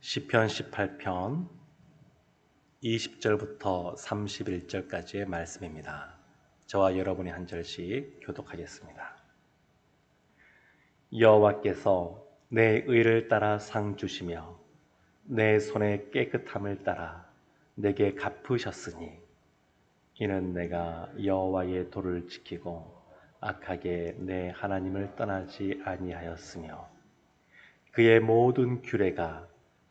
시편 18편 20절부터 31절까지의 말씀입니다. 저와 여러분이 한 절씩 교독하겠습니다. 여호와께서 내 의를 따라 상 주시며 내 손의 깨끗함을 따라 내게 갚으셨으니 이는 내가 여호와의 도를 지키고 악하게 내 하나님을 떠나지 아니하였으며 그의 모든 규례가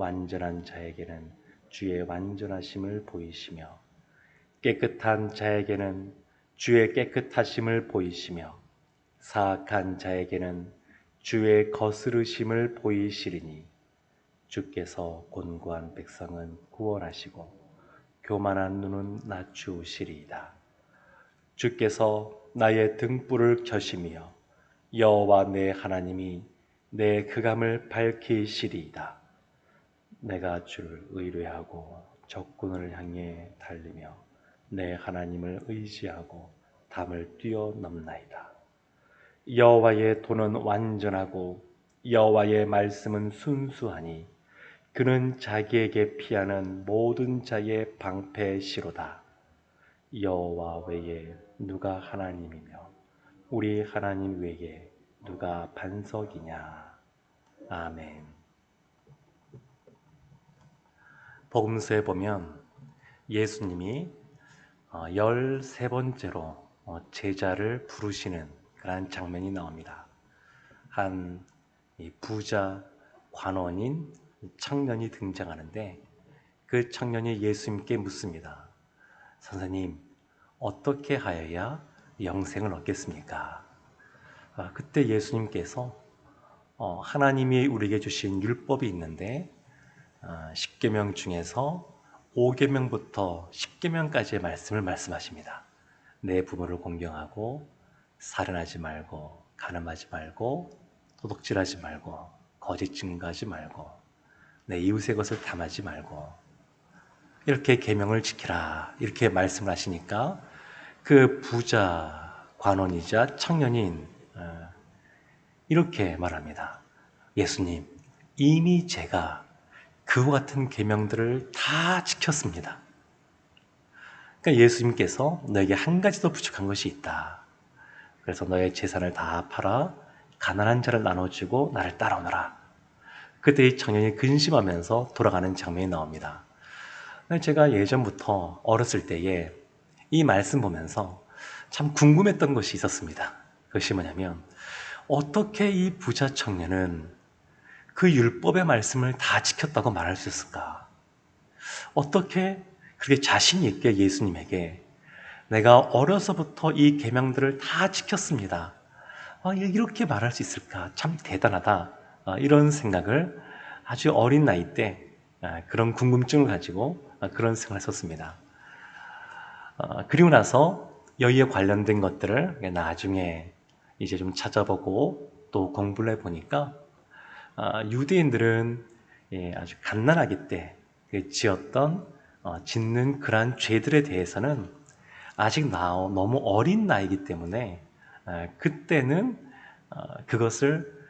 완전한 자에게는 주의 완전하심을 보이시며 깨끗한 자에게는 주의 깨끗하심을 보이시며 사악한 자에게는 주의 거스르심을 보이시리니 주께서 곤고한 백성은 구원하시고 교만한 눈은 낮추시리이다. 주께서 나의 등불을 켜시며 여호와 내 하나님이 내 흑암을 밝히시리이다. 내가 주를 의뢰하고 적군을 향해 달리며 내 하나님을 의지하고 담을 뛰어넘나이다. 여호와의 도는 완전하고 여호와의 말씀은 순수하니 그는 자기에게 피하는 모든 자의 방패시로다. 여호와 외에 누가 하나님이며 우리 하나님 외에 누가 반석이냐. 아멘. 복음서에 보면 예수님이 13번째로 어, 제자를 부르시는 그런 장면이 나옵니다. 한 부자 관원인 청년이 등장하는데 그 청년이 예수님께 묻습니다. 선생님, 어떻게 하여야 영생을 얻겠습니까? 아, 그때 예수님께서 어, 하나님이 우리에게 주신 율법이 있는데 10계명 아, 중에서 5계명부터 10계명까지의 말씀을 말씀하십니다. 내 부모를 공경하고 살인하지 말고 가늠하지 말고 도둑질하지 말고 거짓 증거하지 말고 내 이웃의 것을 탐하지 말고 이렇게 계명을 지키라 이렇게 말씀을 하시니까 그 부자 관원이자 청년인 어, 이렇게 말합니다. 예수님 이미 제가 그와 같은 계명들을 다 지켰습니다. 그러니까 예수님께서 너에게 한 가지 더 부족한 것이 있다. 그래서 너의 재산을 다 팔아 가난한 자를 나눠주고 나를 따라오너라. 그때 이 청년이 근심하면서 돌아가는 장면이 나옵니다. 제가 예전부터 어렸을 때에 이 말씀 보면서 참 궁금했던 것이 있었습니다. 그것이 뭐냐면 어떻게 이 부자 청년은 그 율법의 말씀을 다 지켰다고 말할 수 있을까? 어떻게 그렇게 자신 있게 예수님에게 내가 어려서부터 이 계명들을 다 지켰습니다. 아, 이렇게 말할 수 있을까? 참 대단하다. 아, 이런 생각을 아주 어린 나이 때 아, 그런 궁금증을 가지고 그런 생각을 했었습니다. 그리고 나서 여기에 관련된 것들을 나중에 이제 좀 찾아보고 또 공부를 해보니까 아, 유대인들은 예, 아주 갓난아기 때그 지었던 어, 짓는 그러한 죄들에 대해서는 아직 너무 어린 나이기 때문에 아, 그때는 어, 그것을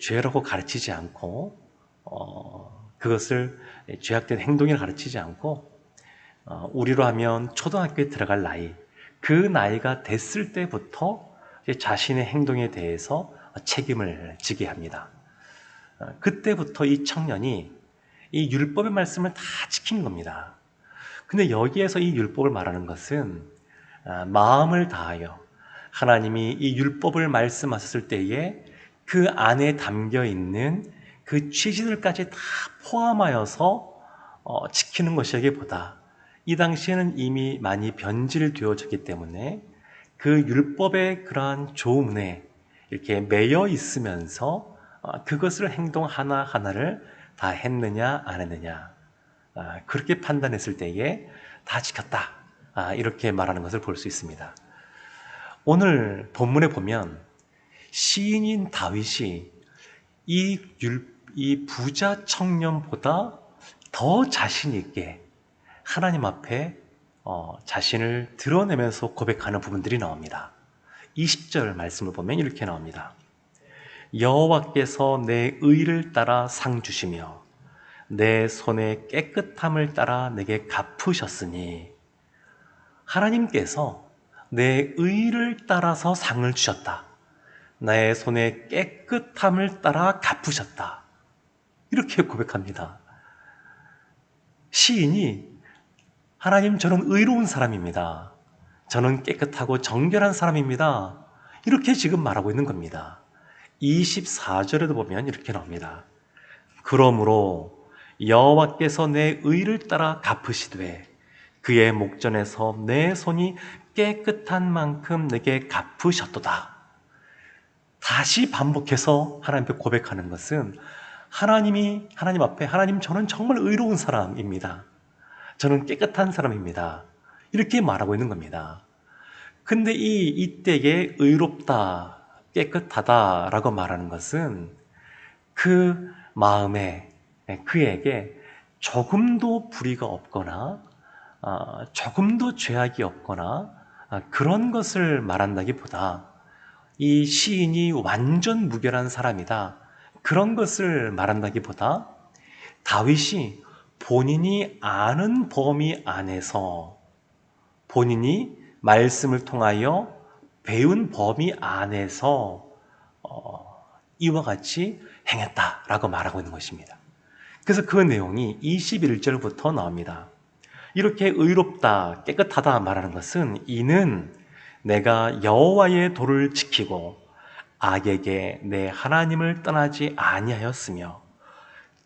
죄라고 가르치지 않고 어, 그것을 죄악된 행동을 가르치지 않고 우리로 하면 초등학교에 들어갈 나이 그 나이가 됐을 때부터 자신의 행동에 대해서 책임을 지게 합니다. 어, 그때부터 이 청년이 이 율법의 말씀을 다 지킨 겁니다. 근데 여기에서 이 율법을 말하는 것은 아, 마음을 다하여 하나님이 이 율법을 말씀하셨을 때에 그 안에 담겨 있는 그 취지들까지 다 포함하여서 어, 지키는 것이기보다 이 당시에는 이미 많이 변질되어졌기 때문에 그 율법의 그러한 조문에 이렇게 매여 있으면서 어, 그것을 행동 하나하나를 다 했느냐 안 했느냐 아, 그렇게 판단했을 때에 다 지켰다 아, 이렇게 말하는 것을 볼 수 있습니다. 오늘 본문에 보면 시인인 다윗이 이, 율, 이 부자 청년보다 더 자신 있게 하나님 앞에 어, 자신을 드러내면서 고백하는 부분들이 나옵니다. 20절 말씀을 보면 이렇게 나옵니다. 여호와께서 내 의를 따라 상 주시며 내 손의 깨끗함을 따라 내게 갚으셨으니 하나님께서 내 의를 따라서 상을 주셨다. 나의 손의 깨끗함을 따라 갚으셨다. 이렇게 고백합니다. 시인이 하나님 저는 의로운 사람입니다. 저는 깨끗하고 정결한 사람입니다. 이렇게 지금 말하고 있는 겁니다. 24절에도 보면 이렇게 나옵니다. 그러므로 여호와께서 내 의를 따라 갚으시되 그의 목전에서 내 손이 깨끗한 만큼 내게 갚으셨도다. 다시 반복해서 하나님께 고백하는 것은 하나님이 하나님 앞에 하나님 저는 정말 의로운 사람입니다. 저는 깨끗한 사람입니다. 이렇게 말하고 있는 겁니다. 근데 이 이때에 의롭다, 깨끗하다라고 말하는 것은 그 마음에 그에게 조금도 불의가 없거나 아, 조금도 죄악이 없거나 아, 그런 것을 말한다기보다 이 시인이 완전 무결한 사람이다. 그런 것을 말한다기보다 다윗이 본인이 아는 범위 안에서 본인이 말씀을 통하여 배운 범위 안에서 어, 이와 같이 행했다라고 말하고 있는 것입니다. 그래서 그 내용이 21절부터 나옵니다. 이렇게 의롭다, 깨끗하다 말하는 것은 이는 내가 여호와의 도를 지키고 악에게 내 하나님을 떠나지 아니하였으며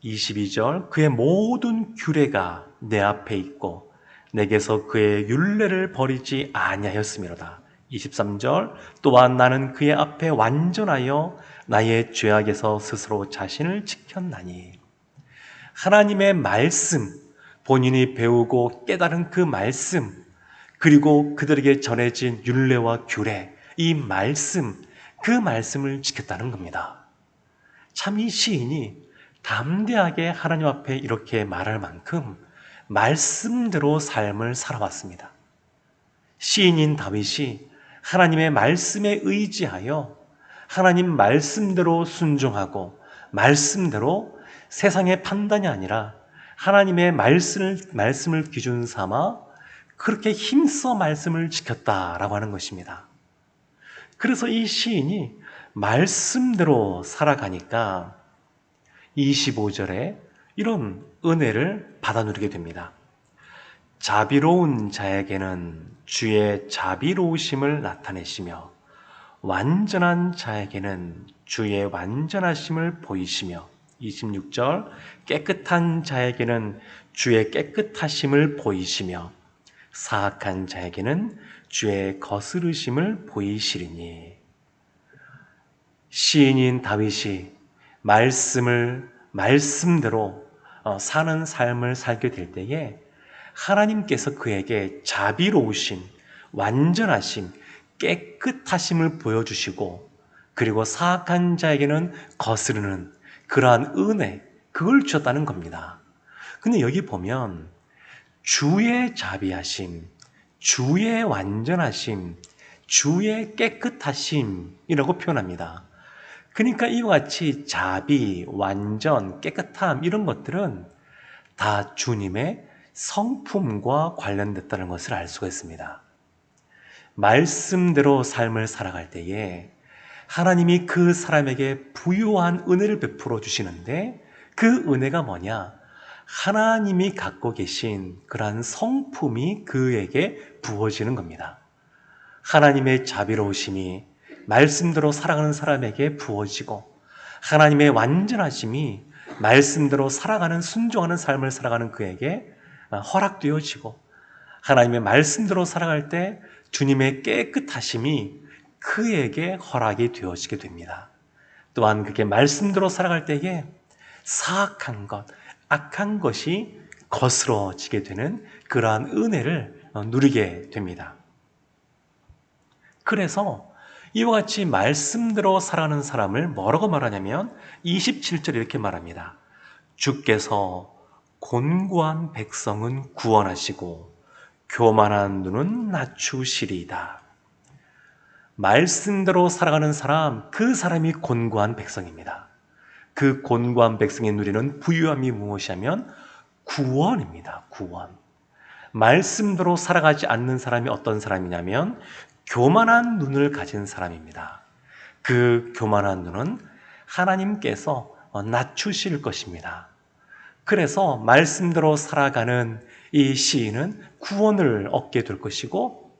22절 그의 모든 규례가 내 앞에 있고 내게서 그의 율례를 버리지 아니하였음이로다. 23절 또한 나는 그의 앞에 완전하여 나의 죄악에서 스스로 자신을 지켰나니 하나님의 말씀 본인이 배우고 깨달은 그 말씀 그리고 그들에게 전해진 율례와 규례 이 말씀 그 말씀을 지켰다는 겁니다. 참 이 시인이 담대하게 하나님 앞에 이렇게 말할 만큼 말씀대로 삶을 살아왔습니다. 시인인 다윗이 하나님의 말씀에 의지하여 하나님 말씀대로 순종하고 말씀대로 세상의 판단이 아니라 하나님의 말씀을, 말씀을 기준 삼아 그렇게 힘써 말씀을 지켰다라고 하는 것입니다. 그래서 이 시인이 말씀대로 살아가니까 25절에 이런 은혜를 받아 누리게 됩니다. 자비로운 자에게는 주의 자비로우심을 나타내시며 완전한 자에게는 주의 완전하심을 보이시며 26절 깨끗한 자에게는 주의 깨끗하심을 보이시며 사악한 자에게는 주의 거스르심을 보이시리니. 시인인 다윗이 말씀을 말씀대로 어, 사는 삶을 살게 될 때에 하나님께서 그에게 자비로우신 완전하심 깨끗하심을 보여주시고 그리고 사악한 자에게는 거스르는 그러한 은혜 그걸 주셨다는 겁니다. 근데 여기 보면 주의 자비하심, 주의 완전하심, 주의 깨끗하심이라고 표현합니다. 그러니까 이와 같이 자비, 완전, 깨끗함 이런 것들은 다 주님의 성품과 관련됐다는 것을 알 수가 있습니다. 말씀대로 삶을 살아갈 때에 하나님이 그 사람에게 부유한 은혜를 베풀어 주시는데 그 은혜가 뭐냐? 하나님이 갖고 계신 그러한 성품이 그에게 부어지는 겁니다. 하나님의 자비로우심이 말씀대로 살아가는 사람에게 부어지고 하나님의 완전하심이 말씀대로 살아가는 순종하는 삶을 살아가는 그에게 허락되어지고 하나님의 말씀대로 살아갈 때 주님의 깨끗하심이 그에게 허락이 되어지게 됩니다. 또한 그게 말씀대로 살아갈 때에 사악한 것, 악한 것이 거스러지게 되는 그러한 은혜를 어, 누리게 됩니다. 그래서 이와 같이 말씀대로 살아가는 사람을 뭐라고 말하냐면 27절 이렇게 말합니다. 주께서 곤고한 백성은 구원하시고 교만한 눈은 낮추시리이다. 말씀대로 살아가는 사람, 그 사람이 곤고한 백성입니다. 그 곤고한 백성이 누리는 부유함이 무엇이냐면 구원입니다. 구원. 말씀대로 살아가지 않는 사람이 어떤 사람이냐면 교만한 눈을 가진 사람입니다. 그 교만한 눈은 하나님께서 낮추실 것입니다. 그래서 말씀대로 살아가는 이 시인은 구원을 얻게 될 것이고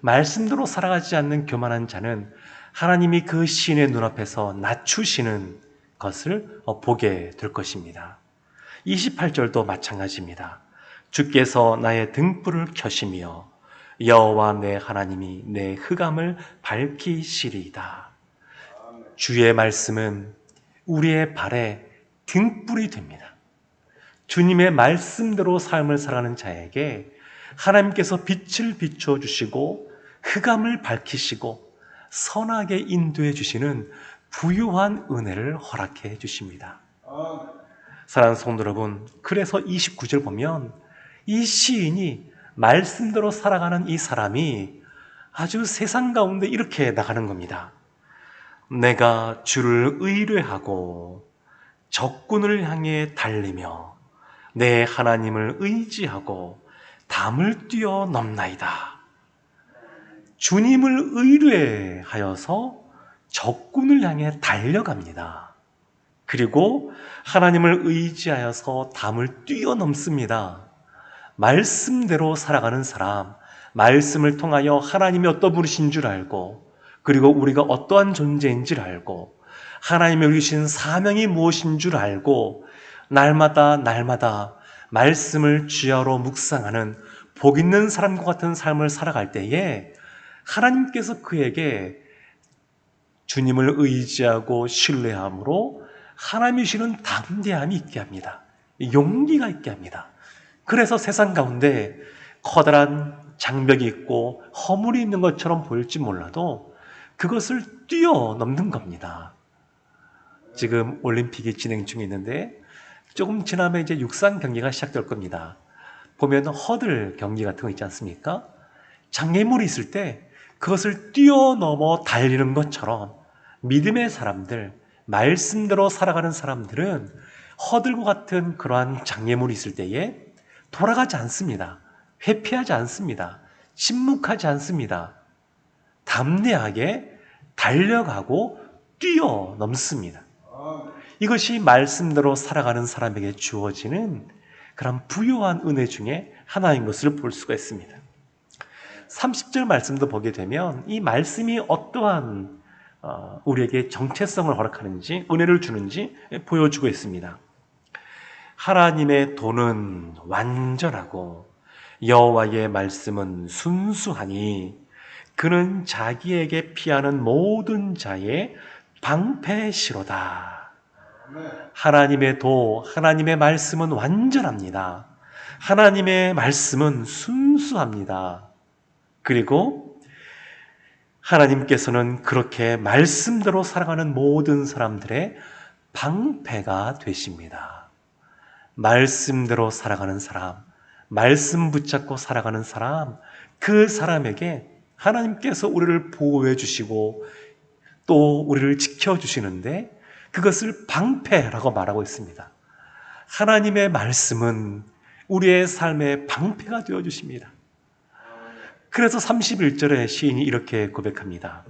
말씀대로 살아가지 않는 교만한 자는 하나님이 그 시인의 눈앞에서 낮추시는 것을 보게 될 것입니다. 28절도 마찬가지입니다. 주께서 나의 등불을 켜시며 여호와 내 하나님이 내 흑암을 밝히시리이다. 주의 말씀은 우리의 발에 등불이 됩니다. 주님의 말씀대로 삶을 살아가는 자에게 하나님께서 빛을 비춰 주시고 흑암을 밝히시고 선하게 인도해 주시는 부유한 은혜를 허락해 주십니다. 사랑하는 성도 여러분, 그래서 29절 보면 이 시인이 말씀대로 살아가는 이 사람이 아주 세상 가운데 이렇게 나가는 겁니다. 내가 주를 의뢰하고 적군을 향해 달리며 내 하나님을 의지하고 담을 뛰어 넘나이다. 주님을 의뢰하여서 적군을 향해 달려갑니다. 그리고 하나님을 의지하여서 담을 뛰어넘습니다. 말씀대로 살아가는 사람, 말씀을 통하여 하나님이 어떤 분이신 줄 알고, 그리고 우리가 어떠한 존재인 줄 알고, 하나님의 주신 사명이 무엇인 줄 알고, 날마다 날마다 말씀을 주야로 묵상하는 복 있는 사람과 같은 삶을 살아갈 때에 하나님께서 그에게 주님을 의지하고 신뢰함으로 하나님이 주시는 담대함이 있게 합니다. 용기가 있게 합니다. 그래서 세상 가운데 커다란 장벽이 있고 허물이 있는 것처럼 보일지 몰라도 그것을 뛰어넘는 겁니다. 지금 올림픽이 진행 중에 있는데 조금 지나면 이제 육상 경기가 시작될 겁니다. 보면 허들 경기 같은 거 있지 않습니까? 장애물이 있을 때 그것을 뛰어넘어 달리는 것처럼 믿음의 사람들, 말씀대로 살아가는 사람들은 허들과 같은 그러한 장애물이 있을 때에 돌아가지 않습니다. 회피하지 않습니다. 침묵하지 않습니다. 담대하게 달려가고 뛰어넘습니다. 이것이 말씀대로 살아가는 사람에게 주어지는 그런 부유한 은혜 중에 하나인 것을 볼 수가 있습니다. 30절 말씀도 보게 되면 이 말씀이 어떠한 어, 우리에게 정체성을 허락하는지 은혜를 주는지 보여주고 있습니다. 하나님의 도는 완전하고 여호와의 말씀은 순수하니 그는 자기에게 피하는 모든 자의 방패시로다. 하나님의 도, 하나님의 말씀은 완전합니다. 하나님의 말씀은 순수합니다. 그리고 하나님께서는 그렇게 말씀대로 살아가는 모든 사람들의 방패가 되십니다. 말씀대로 살아가는 사람, 말씀 붙잡고 살아가는 사람, 그 사람에게 하나님께서 우리를 보호해 주시고 또 우리를 지켜 주시는데 그것을 방패라고 말하고 있습니다. 하나님의 말씀은 우리의 삶의 방패가 되어 주십니다. 그래서 31절에 시인이 이렇게 고백합니다.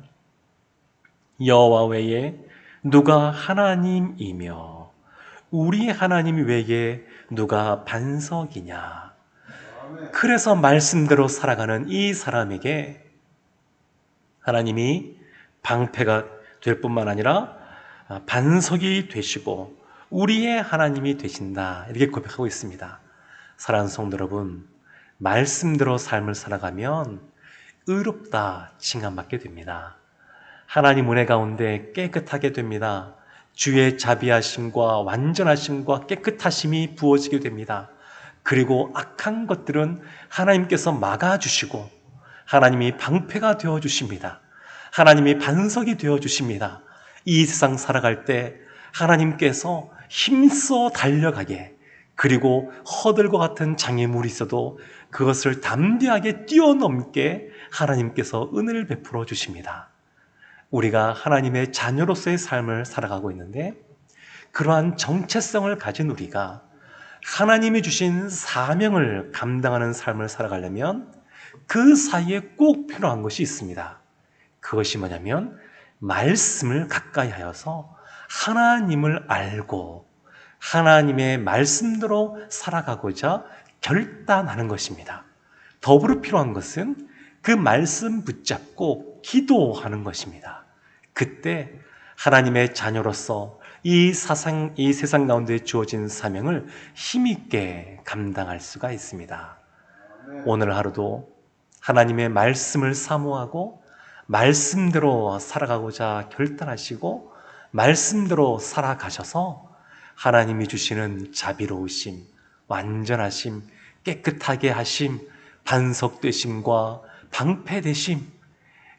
여호와 외에 누가 하나님이며 우리 하나님 외에 누가 반석이냐. 그래서 말씀대로 살아가는 이 사람에게 하나님이 방패가 될 뿐만 아니라 반석이 되시고 우리의 하나님이 되신다. 이렇게 고백하고 있습니다. 사랑하는 성도 여러분, 말씀대로 삶을 살아가면 의롭다 칭함받게 됩니다. 하나님 은혜 가운데 깨끗하게 됩니다. 주의 자비하심과 완전하심과 깨끗하심이 부어지게 됩니다. 그리고 악한 것들은 하나님께서 막아주시고 하나님이 방패가 되어 주십니다. 하나님이 반석이 되어 주십니다. 이 세상 살아갈 때 하나님께서 힘써 달려가게 그리고 허들과 같은 장애물이 있어도 그것을 담대하게 뛰어넘게 하나님께서 은혜를 베풀어 주십니다. 우리가 하나님의 자녀로서의 삶을 살아가고 있는데 그러한 정체성을 가진 우리가 하나님이 주신 사명을 감당하는 삶을 살아가려면 그 사이에 꼭 필요한 것이 있습니다. 그것이 뭐냐면 말씀을 가까이 하여서 하나님을 알고 하나님의 말씀대로 살아가고자 결단하는 것입니다. 더불어 필요한 것은 그 말씀 붙잡고 기도하는 것입니다. 그때 하나님의 자녀로서 이 사상, 이 세상 가운데 주어진 사명을 힘있게 감당할 수가 있습니다. 오늘 하루도 하나님의 말씀을 사모하고 말씀대로 살아가고자 결단하시고 말씀대로 살아가셔서 하나님이 주시는 자비로우심, 완전하심, 깨끗하게 하심, 반석되심과 방패되심,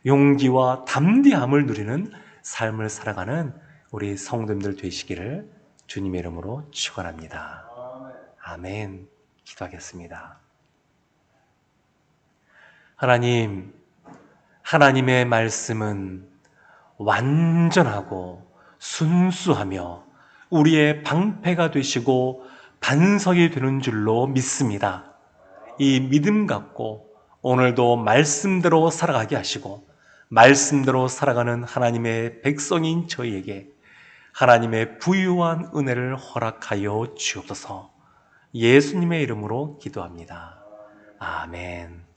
용기와 담대함을 누리는 삶을 살아가는 우리 성도님들 되시기를 주님의 이름으로 축원합니다. 아멘. 기도하겠습니다. 하나님, 하나님의 말씀은 완전하고 순수하며 우리의 방패가 되시고 반석이 되는 줄로 믿습니다. 이 믿음 갖고 오늘도 말씀대로 살아가게 하시고 말씀대로 살아가는 하나님의 백성인 저희에게 하나님의 부유한 은혜를 허락하여 주옵소서 예수님의 이름으로 기도합니다. 아멘.